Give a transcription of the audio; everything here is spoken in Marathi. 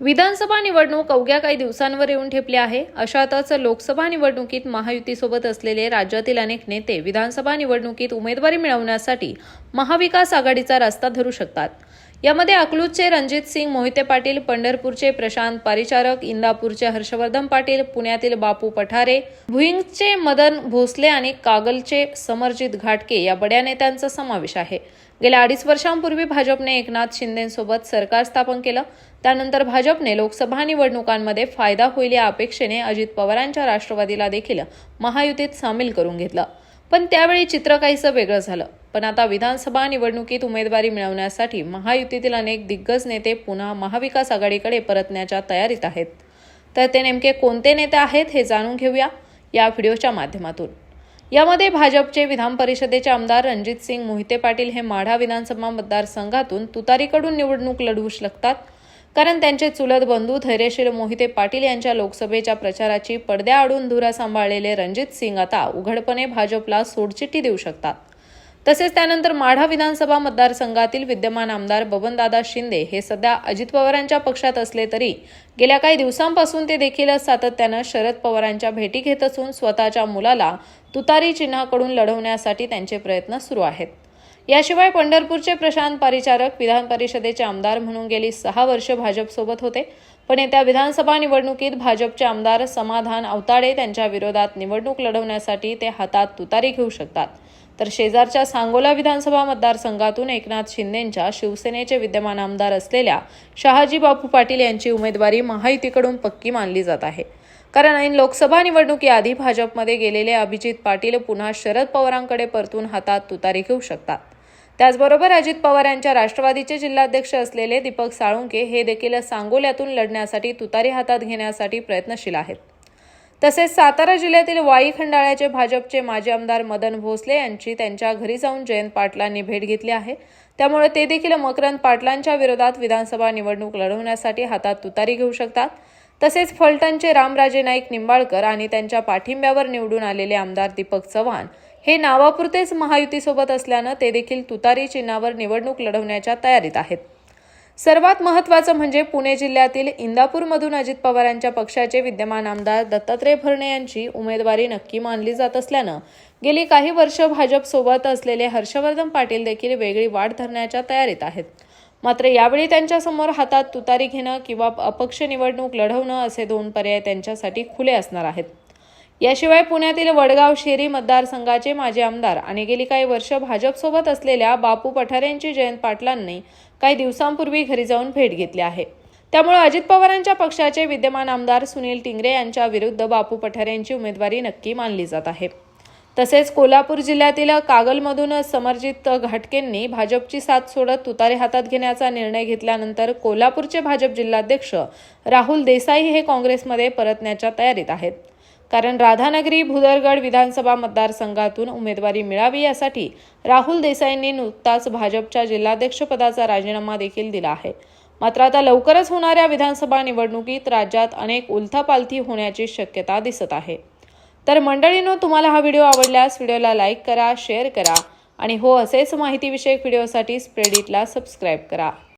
विधानसभा निवडणूक अवघ्या काही दिवसांवर येऊन ठेपली आहे. अशातच लोकसभा निवडणुकीत महायुतीसोबत असलेले राज्यातील अनेक नेते विधानसभा निवडणुकीत उमेदवारी मिळवण्यासाठी महाविकास आघाडीचा रस्ता धरू शकतात. यामध्ये अकलूजचे रणजित सिंग मोहिते पाटील पंढरपूरचे प्रशांत पारिचारक इंदापूरचे हर्षवर्धन पाटील पुण्यातील बापू पठारे भुईंगचे मदन भोसले आणि कागलचे समरजित घाटके या बड्या नेत्यांचा समावेश आहे. गेल्या अडीच वर्षांपूर्वी भाजपने एकनाथ शिंदेसोबत सरकार स्थापन केलं. त्यानंतर भाजपने लोकसभा निवडणुकांमध्ये फायदा होईल या अपेक्षेने अजित पवारांच्या राष्ट्रवादीला देखील महायुतीत सामील करून घेतलं. पण त्यावेळी चित्र काहीसं वेगळं झालं. पण आता विधानसभा निवडणुकीत उमेदवारी मिळवण्यासाठी महायुतीतील अनेक दिग्गज नेते पुन्हा महाविकास आघाडीकडे परतण्याच्या तयारीत आहेत. तर ते नेमके कोणते नेते आहेत हे जाणून घेऊया या व्हिडिओच्या माध्यमातून. यामध्ये भाजपचे विधान परिषदेचे आमदार रणजित सिंग मोहिते पाटील हे माढा विधानसभा मतदारसंघातून तुतारीकडून निवडणूक लढवू शकतात. कारण त्यांचे चुलत बंधू धैर्यशील मोहिते पाटील यांच्या लोकसभेच्या प्रचाराची पडद्याआडून धुरा सांभाळलेले रणजित सिंग आता उघडपणे भाजपला सोडचिठ्ठी देऊ शकतात. तसेच त्यानंतर माढा विधानसभा मतदारसंघातील विद्यमान आमदार बबनदादा शिंदे हे सध्या अजित पवारांच्या पक्षात असले तरी गेल्या काही दिवसांपासून ते देखील सातत्यानं शरद पवारांच्या भेटी घेत असून स्वतःच्या मुलाला तुतारी चिन्हाकडून लढवण्यासाठी त्यांचे प्रयत्न सुरू आहेत. याशिवाय पंढरपूरचे प्रशांत पारिचारक विधान परिषदेचे आमदार म्हणून गेली सहा वर्ष भाजपसोबत होते. पण येत्या विधानसभा निवडणुकीत भाजपचे आमदार समाधान अवताडे त्यांच्या विरोधात निवडणूक लढवण्यासाठी ते हातात तुतारी घेऊ शकतात. तर शेजारच्या सांगोला विधानसभा मतदारसंघातून एकनाथ शिंदेंच्या शिवसेनेचे विद्यमान आमदार असलेल्या शहाजी बापू पाटील यांची उमेदवारी महायुतीकडून पक्की मानली जात आहे. कारण ऐन लोकसभा निवडणुकीआधी भाजपमध्ये गेलेले अभिजित पाटील पुन्हा शरद पवारांकडे परतून हातात तुतारी घेऊ शकतात. त्याचबरोबर अजित पवार यांच्या राष्ट्रवादीचे जिल्हाध्यक्ष असलेले दीपक साळुंके हे देखील सांगोल्यातून लढण्यासाठी तुतारी हातात घेण्यासाठी प्रयत्नशील आहेत. तसेच सातारा जिल्ह्यातील वाई खंडाळ्याचे भाजपचे माजी आमदार मदन भोसले यांची त्यांच्या घरी जाऊन जयंत पाटलांनी भेट घेतली आहे. त्यामुळे ते देखील मकरंद पाटलांच्या विरोधात विधानसभा निवडणूक लढवण्यासाठी हातात तुतारी घेऊ शकतात. तसेच फलटणचे रामराजे नाईक निंबाळकर आणि त्यांच्या पाठिंब्यावर निवडून आलेले आमदार दीपक चव्हाण हे नावापुरतेच महायुतीसोबत असल्यानं ते देखील तुतारी चिन्हावर निवडणूक लढवण्याच्या तयारीत आहेत. सर्वात महत्त्वाचं म्हणजे पुणे जिल्ह्यातील इंदापूरमधून अजित पवारांच्या पक्षाचे विद्यमान आमदार दत्तात्रय भरणे यांची उमेदवारी नक्की मानली जात असल्यानं गेली काही वर्ष भाजपसोबत असलेले हर्षवर्धन पाटील देखील वेगळी वाढ धरण्याच्या तयारीत आहेत. मात्र यावेळी त्यांच्यासमोर हातात तुतारी घेणं किंवा अपक्ष निवडणूक लढवणं असे दोन पर्याय त्यांच्यासाठी खुले असणार आहेत. याशिवाय पुण्यातील वडगाव शेरी मतदारसंघाचे माजी आमदार आणि गेली काही वर्ष भाजपसोबत असलेल्या बापू पठारेंची जयंत पाटलांनी काही दिवसांपूर्वी घरी जाऊन भेट घेतली आहे. त्यामुळे अजित पवारांच्या पक्षाचे विद्यमान आमदार सुनील टिंगरे यांच्या विरुद्ध बापू पठारे यांची उमेदवारी नक्की मानली जात आहे. तसेच कोल्हापूर जिल्ह्यातील कागलमधून समरजित घाटकेंनी भाजपची साथ सोडत तुतारे हातात घेण्याचा निर्णय घेतल्यानंतर कोल्हापूरचे भाजप जिल्हाध्यक्ष राहुल देसाई हे काँग्रेसमध्ये परतण्याच्या तयारीत आहेत. कारण राधानगरी भुदरगड विधानसभा मतदारसंघातून उमेदवारी मिळावी यासाठी राहुल देसाईंनी नुकताच भाजपच्या जिल्हाध्यक्षपदाचा राजीनामा देखील दिला आहे. मात्र आता लवकरच होणाऱ्या विधानसभा निवडणुकीत राज्यात अनेक उलथापालथी होण्याची शक्यता दिसत आहे. तर मंडळीनं तुम्हाला हा व्हिडिओ आवडल्यास व्हिडिओला लाईक करा शेअर करा आणि हो असेच माहितीविषयक व्हिडिओसाठी स्प्रेडिटला सबस्क्राईब करा.